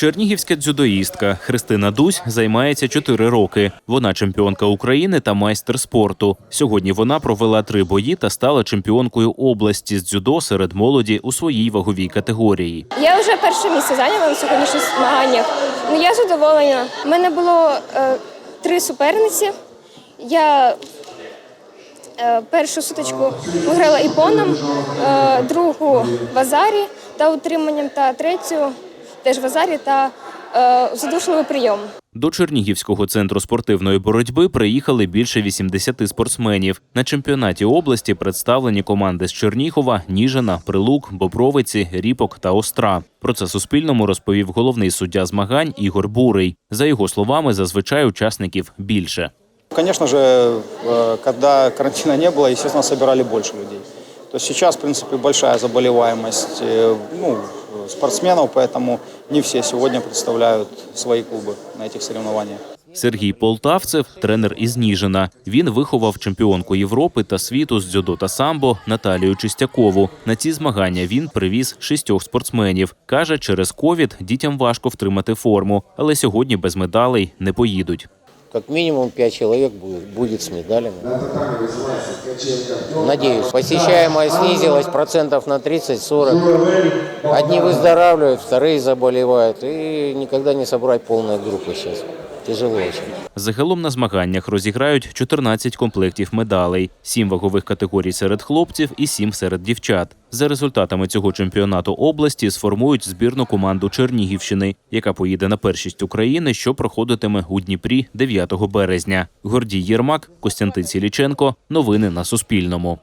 Чернігівська дзюдоїстка Христина Дусь займається 4 роки. Вона чемпіонка України та майстер спорту. Сьогодні вона провела три бої та стала чемпіонкою області з дзюдо серед молоді у своїй ваговій категорії. Я вже перше місце зайняла на сьогоднішніх змаганнях. Ну я задоволена. У мене було е, три суперниці. Я е, першу сутичку виграла іпоном, е, другу азарі та утриманням, та третю теж в азарі та е, задушливий прийом. До Чернігівського центру спортивної боротьби приїхали більше 80 спортсменів. На чемпіонаті області представлені команди з Чернігова, Ніжина, Прилук, Бобровиці, Ріпок та Остра. Про це Суспільному розповів головний суддя змагань Ігор Бурий. За його словами, зазвичай учасників більше. Конечно же, э, когда карантина не было, естественно, собирали больше людей. То есть сейчас, в принципе, большая заболеваемость э, ну, спортсменов, поэтому не все сегодня представляют свои клубы на этих соревнованиях. Сергій Полтавцев, тренер із Ніжина. Він виховав чемпіонку Європи та світу з дзюдо та самбо Наталію Чистякову. На ці змагання він привіз шістьох спортсменів. Каже, через ковід дітям важко втримати форму, але сьогодні без медалей не поїдуть. Как минимум 5 человек будет, будет с медалями. Надеюсь. Посещаемость снизилась процентов на 30-40. Одни выздоравливают, вторые заболевают. И никогда не собрать полные группы сейчас. Тяжело. Загалом на змаганнях розіграють 14 комплектів медалей, 7 вагових категорій серед хлопців і 7 серед дівчат. За результатами цього чемпіонату області сформують збірну команду Чернігівщини, яка поїде на першість України, що проходитиме у Дніпрі 9 березня. Гордій Єрмак, Костянтин Сіліченко. Новини на Суспільному.